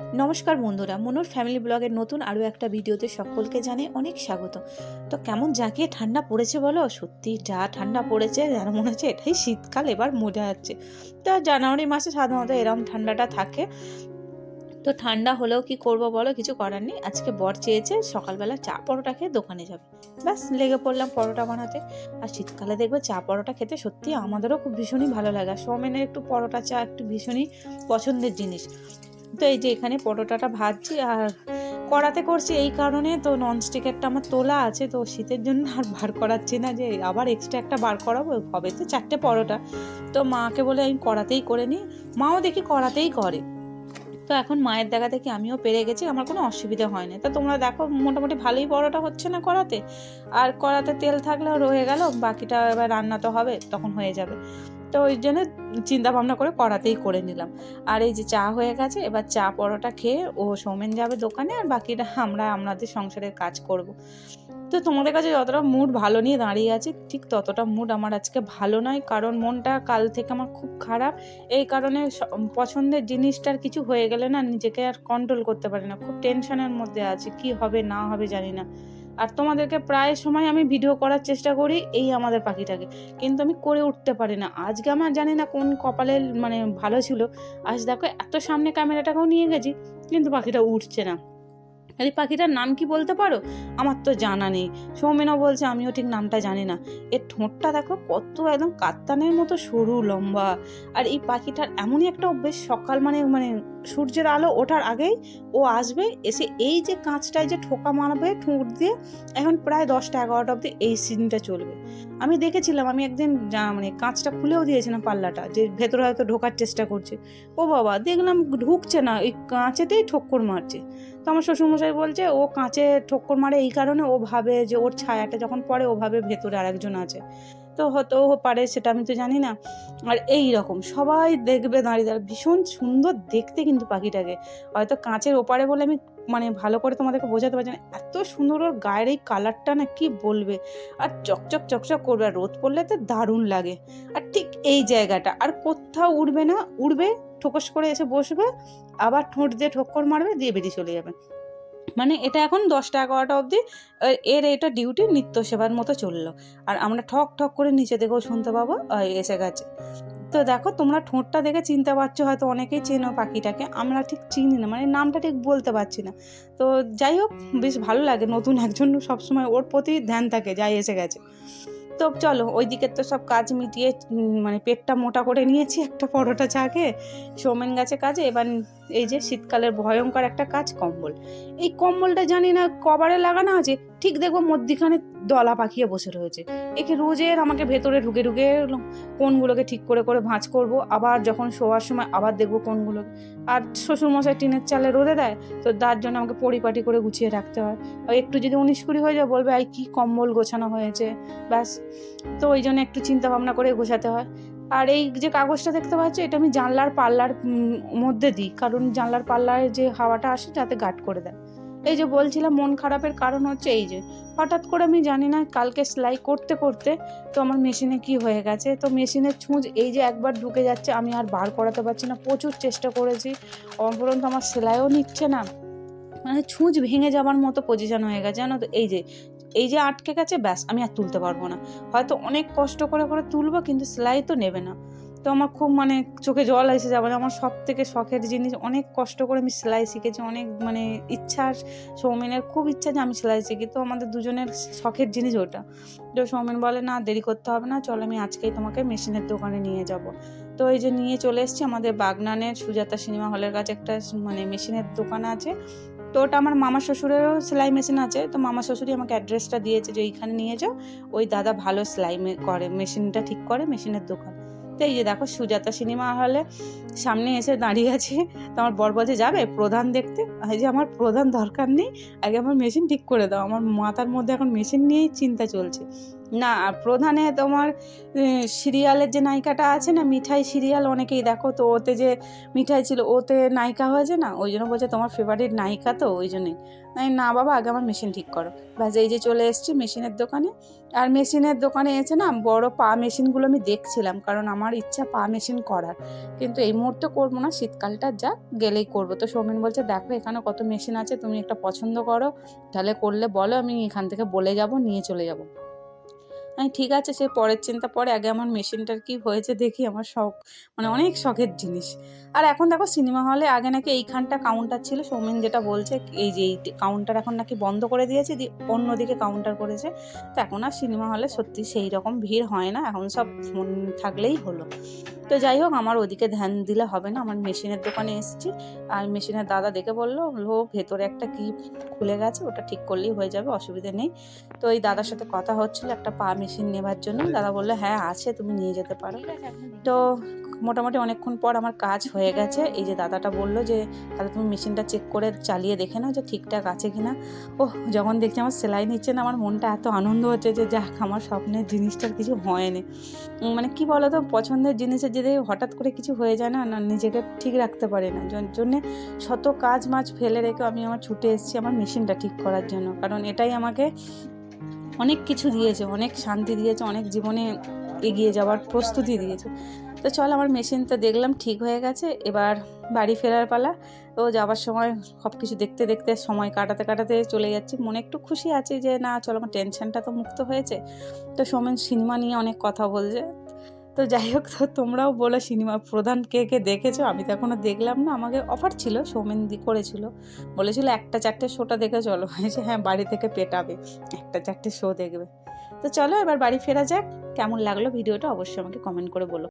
নমস্কার বন্ধুরা, মনোর ফ্যামিলি ব্লগের নতুন আরও একটা ভিডিওতে সকলকে জানে অনেক স্বাগত। তো কেমন জাঁকিয়ে ঠান্ডা পড়েছে বলো? সত্যি যা ঠান্ডা পড়েছে, যেন মনে হচ্ছে এটাই শীতকাল, এবার মজা যাচ্ছে তো জানুয়ারি মাসে সাধারণত এরম ঠান্ডাটা থাকে। তো ঠান্ডা হলেও কি করব বলো? কিছু করার নেই। আজকে বর চেয়েছে সকালবেলা চা পরোটা খেয়ে দোকানে যাবে। ব্যাস, লেগে পড়লাম পরোটা বানাতে। আর শীতকালে দেখবে চা পরোটা খেতে সত্যি আমাদেরও খুব ভীষণই ভালো লাগে। আর সৌমেনের একটু পরোটা চা একটু ভীষণই পছন্দের জিনিস। তো এই যে এখানে পরোটাটা ভাজছি আর কড়াতে করছি এই কারণে তো ননস্টিকেরটা আমার তোলা আছে, তো শীতের জন্য আর বার করাচ্ছি না যে আবার এক্সট্রা একটা বার করাবো, হবে তো চারটে পরোটা। তো মাকে বলে আমি কড়াতেই করে নিই, মাও দেখি কড়াতেই করে। তো এখন মায়ের দেখা দেখি আমিও পেরে গেছি, আমার কোনো অসুবিধা হয় না তো তোমরা দেখো, মোটামুটি ভালোই পরোটা হচ্ছে না কড়াতে আর কড়াতে তেল থাকলেও রয়ে গেল, বাকিটা এবার রান্না তো হবে, তখন হয়ে যাবে। তো ওই জন্য চিন্তা ভাবনা করে কড়াতেই করে নিলাম। আর এই যে চা হয়ে গেছে, এবার চা পরোটা খেয়ে ও সৌমেন যাবে দোকানে, আর বাকিটা আমরা, আমাদের সংসারের কাজ করব। তো তোমাদের কাছে যতটা মুড ভালো নিয়ে দাঁড়িয়ে আছি, ঠিক ততটা মুড আমার আজকে ভালো নয়। কারণ মনটা কাল থেকে আমার খুব খারাপ। এই কারণে পছন্দের জিনিসটার কিছু হয়ে গেলে না নিজেকে আর কন্ট্রোল করতে পারি না। খুব টেনশনের মধ্যে আছে, কি হবে না হবে জানি না। আর তোমাদেরকে প্রায় সময় আমি ভিডিও করার চেষ্টা করি, এই আমাদের পাখিটাকে। কিন্তু আমি করে উঠতে পারি না। আজকে আমার জানি না কোন কপালে মানে ভালো ছিল। আজ দেখো এত সামনে ক্যামেরাটাকেও নিয়ে গেছি, কিন্তু পাখিটা উঠছে না। আর পাখিটার নাম কি বলতে পারো? আমার তো জানা নেই। সৌমেনও বলছে, আমিও ঠিক নামটা জানি না। এর ঠোঁটটা দেখো কত একদম কাত্তানের মতো সরু, লম্বা। আর এই পাখিটার এমনই একটা অভ্যেস, সকাল মানে মানে সূর্যের আলো ওঠার আগেই ও আসবে, এসে এই যে কাঁচটায় যে ঠোকা মারবে ঠোঁট দিয়ে, এখন প্রায় দশটা এগারোটা অবধি এই সিনটা চলবে। আমি দেখেছিলাম, আমি একদিন মানে কাঁচটা খুলেও দিয়েছিলাম পাল্লাটা, যে ভেতরে হয়তো ঢোকার চেষ্টা করছে। ও বাবা, দেখলাম ঢুকছে না, ওই কাঁচেতেই ঠোক্কর মারছে। তো আমার শ্বশুরমশাই বলছে, ও কাঁচে ঠোক্কর মারে এই কারণে ও ভাবে যে ওর ছায়াটা যখন পড়ে, ও ভাবে ভেতরে আরেকজন আছে। তো হতেও পারে সেটা আমি তো জানি না। আর এই রকম সবাই দেখবে দাঁড়িয়ে দাঁড়িয়ে ভীষণ সুন্দর দেখতে কিন্তু পাখিটাকে। হয়তো কাঁচের ওপারে বলে আমি মানে ভালো করে তোমাদেরকে বোঝাতে পারছি না, এত সুন্দর ওর গায়ের এই কালারটা না কি বলবে? আর চকচক চকচক করবে, আর রোদ পড়লে তো দারুণ লাগে। আর ঠিক এই জায়গাটা, আর কোথাও উড়বে না, উড়বে, ঠোকস করে এসে বসবে, আবার ঠোঁট দিয়ে ঠোক্কর মারবে, দিয়ে বেরিয়ে চলে যাবে। মানে এটা এখন দশটা এগারোটা অবধি এর এটা ডিউটি নিত্য সেবার মতো চলল। আর আমরা ঠক ঠক করে নিচে দেখেও শুনতে পাবো এসে গেছে। তো দেখো, তোমরা ঠোঁটটা দেখে চিনতে পারছ, হয়তো অনেকেই চেনো পাখিটাকে। আমরা ঠিক চিনি না মানে নামটা ঠিক বলতে পারছি না। তো যাই হোক, বেশ ভালো লাগে নতুন একজন সবসময় ওর প্রতি ধ্যান থাকে, যাই এসে গেছে। তো চলো ওই দিকের তো সব কাজ মিটিয়ে মানে পেটটা মোটা করে নিয়েছি একটা পরোটা চাকে। সোমেন গাছে কাজে, এবার এই যে শীতকালের ভয়ঙ্কর একটা কাজ, কম্বল। এই কম্বলটা জানি না কবারে লাগানো আছে, ঠিক দেখব মধ্যিখানে দলা পাকিয়ে বসে রয়েছে। একে রোজের আমাকে ভেতরে ঢুকে ঢুকে কোনগুলোকে ঠিক করে করে ভাঁজ করব, আবার যখন শোয়ার সময় আবার দেখব কোনগুলো। আর শ্বশুরমশাই টিনের চালে রোদে দেয়, তো তার জন্য আমাকে পরিপাটি করে গুছিয়ে রাখতে হয়। আর একটু যদি উনিশ কুড়ি হয়ে যায়, বলবে, আই, কি কম্বল গোছানো হয়েছে? ব্যাস। তো ওই জন্য একটু চিন্তা ভাবনা করে গোছাতে হয়। আর এই যে কাগজটা দেখতে পাচ্ছ, এটা আমি জানলার পাল্লার মধ্যে দিই। কারণ জানলার পাল্লায় যে হাওয়াটা আসে, তাতে গার্ড করে দেয়। এই যে বলছিলাম, মন খারাপের কারণ হচ্ছে এই যে, হঠাৎ করে আমি জানি না কালকে সেলাই করতে করতে তো আমার মেশিনে কি হয়ে গেছে? তো মেশিনের ছুঁচ এই যে একবার ঢুকে যাচ্ছে, আমি আর বার করাতে পারছি না। প্রচুর চেষ্টা করেছি। অপরন্ত আমার সেলাইও নিচ্ছে না। মানে ছুঁচ ভেঙে যাবার মতো পজিশন হয়ে গেছে, জানো তো? এই যে এই যে আটকে গেছে, ব্যাস, আমি আর তুলতে পারব না। হয়তো অনেক কষ্ট করে করে তুলবো, কিন্তু সেলাই তো নেবে না। তো আমার খুব মানে চোখে জল এসে যাবে আমার সব থেকে শখের জিনিস, অনেক কষ্ট করে আমি সেলাই শিখেছি। অনেক মানে ইচ্ছা সৌমেনের খুব ইচ্ছা যে আমি সেলাই শিখি। তো আমাদের দুজনের শখের জিনিস ওটা। তো সৌমেন বলে, না, দেরি করতে হবে না। চল, আমি আজকেই তোমাকে মেশিনের দোকানে নিয়ে যাব। তো এই যে নিয়ে চলে এসেছি আমাদের বাগনানের সুজাতা সিনেমা হলের কাছে একটা মানে মেশিনের দোকান আছে। তো ওটা আমার মামা শ্বশুরেরও সেলাই মেশিন আছে। তো মামা শ্বশুরই আমাকে অ্যাড্রেসটা দিয়েছে যে, এইখানে নিয়ে যাও। ওই দাদা ভালো সেলাই করে, মেশিনটা ঠিক করে মেশিনের দোকান। তো এই যে দেখো সুজাতা সিনেমা হলে সামনে এসে দাঁড়িয়ে আছে। তো আমার বর বলছে, যাবে প্রধান দেখতে? এই যে আমার প্রধান দরকার নেই, আগে আমার মেশিন ঠিক করে দাও। আমার মাথার মধ্যে এখন মেশিন নিয়েই চিন্তা চলছে। না প্রধানে তোমার সিরিয়ালের যে নায়িকাটা আছে না, মিঠাই সিরিয়াল, অনেকেই দেখো তো, ওতে যে মিঠাই ছিল, ওতে নায়িকা হয়েছে না? ওই জন্য বলছে তোমার ফেভারিট নায়িকা তো, ওই জন্যই না বাবা, আগে আমার মেশিন ঠিক করো। ব্যাস, এই যে চলে এসেছি মেশিনের দোকানে। আর মেশিনের দোকানে এসে না, বড় পা মেশিনগুলো আমি দেখছিলাম, কারণ আমার ইচ্ছা পা মেশিন করার। কিন্তু এই মুহূর্তে করব না, শীতকালটা যা, গেলেই করব। তো সৌমেন বলছে, দেখো এখানে কত মেশিন আছে, তুমি একটা পছন্দ করো, তাহলে করলে বলো, আমি এখান থেকে বলে যাব, নিয়ে চলে যাব। আমি ঠিক আছে, সে পরের চিন্তা পরে আগে আমার মেশিনটার কি হয়েছে দেখি, আমার শখ মানে অনেক শখের জিনিস। আর এখন দেখো সিনেমা হলে আগে নাকি এইখানটা কাউন্টার ছিল, সৌমেন যেটা বলছে, এই যে এই কাউন্টার এখন নাকি বন্ধ করে দিয়েছে, দিয়ে অন্যদিকে কাউন্টার করেছে। তো এখন আর সিনেমা হলে সত্যি সেই রকম ভিড় হয় না, এখন সব ফোন থাকলেই হলো। তো যাই হোক, আমার ওদিকে ধ্যান দিলে হবে না, আমার মেশিনের দোকানে এসেছি। আর মেশিনের দাদা দেখে বলল ও ভেতরে একটা কি খুলে গেছে, ওটা ঠিক করলেই হয়ে যাবে, অসুবিধা নেই। তো এই দাদার সাথে কথা হচ্ছিল, একটা পা মেশিন নেবার জন্য দাদা বলল হ্যাঁ আছে তুমি নিয়ে যেতে পারো। তো মোটামুটি অনেকক্ষণ পর আমার কাজ হয়ে গেছে। এই যে দাদাটা বলল যে তাহলে তুমি মেশিনটা চেক করে চালিয়ে দেখে নাও যে ঠিকঠাক আছে কি না ও যখন দেখছি আমার সেলাই নিচ্ছে না আমার মনটা এত আনন্দ হচ্ছে যে যাক আমার স্বপ্নের জিনিসটার কিছু হয়নি মানে কি বলো তো পছন্দের জিনিসের যদি হঠাৎ করে কিছু হয়ে যায় না না নিজেকে ঠিক রাখতে পারি না। যার জন্যে শত কাজ মাছ ফেলে রেখে আমি আমার ছুটে এসেছি আমার মেশিনটা ঠিক করার জন্য। কারণ এটাই আমাকে অনেক কিছু দিয়েছে, অনেক শান্তি দিয়েছে, অনেক জীবনে এগিয়ে যাওয়ার প্রস্তুতি দিয়েছে। তো চল আমার মেশিনটা দেখলাম, ঠিক হয়ে গেছে, এবার বাড়ি ফেরার পালা। তো যাওয়ার সময় সব কিছু দেখতে দেখতে, সময় কাটাতে কাটাতে চলে যাচ্ছি। মনে একটু খুশি আছে যে, না, চলো আমার টেনশনটা তো মুক্ত হয়েছে। তো সোমেন সিনেমা নিয়ে অনেক কথা বলছে। তো যাই হোক, তো তোমরাও বলো সিনেমা, প্রধান কে কে দেখেছ? আমি তো এখনও দেখলাম না। আমাকে অফার ছিল, সৌমেন দি করেছিল। বলেছিল, একটা চারটে শোটা দেখে চলো। হয়েছে হ্যাঁ বাড়ি থেকে পেটাবে। একটা চারটে শো দেখবে। তো চলো, এবার বাড়ি ফেরা যাক। কেমন লাগল ভিডিওটা অবশ্যই আমাকে কমেন্ট করে বলো।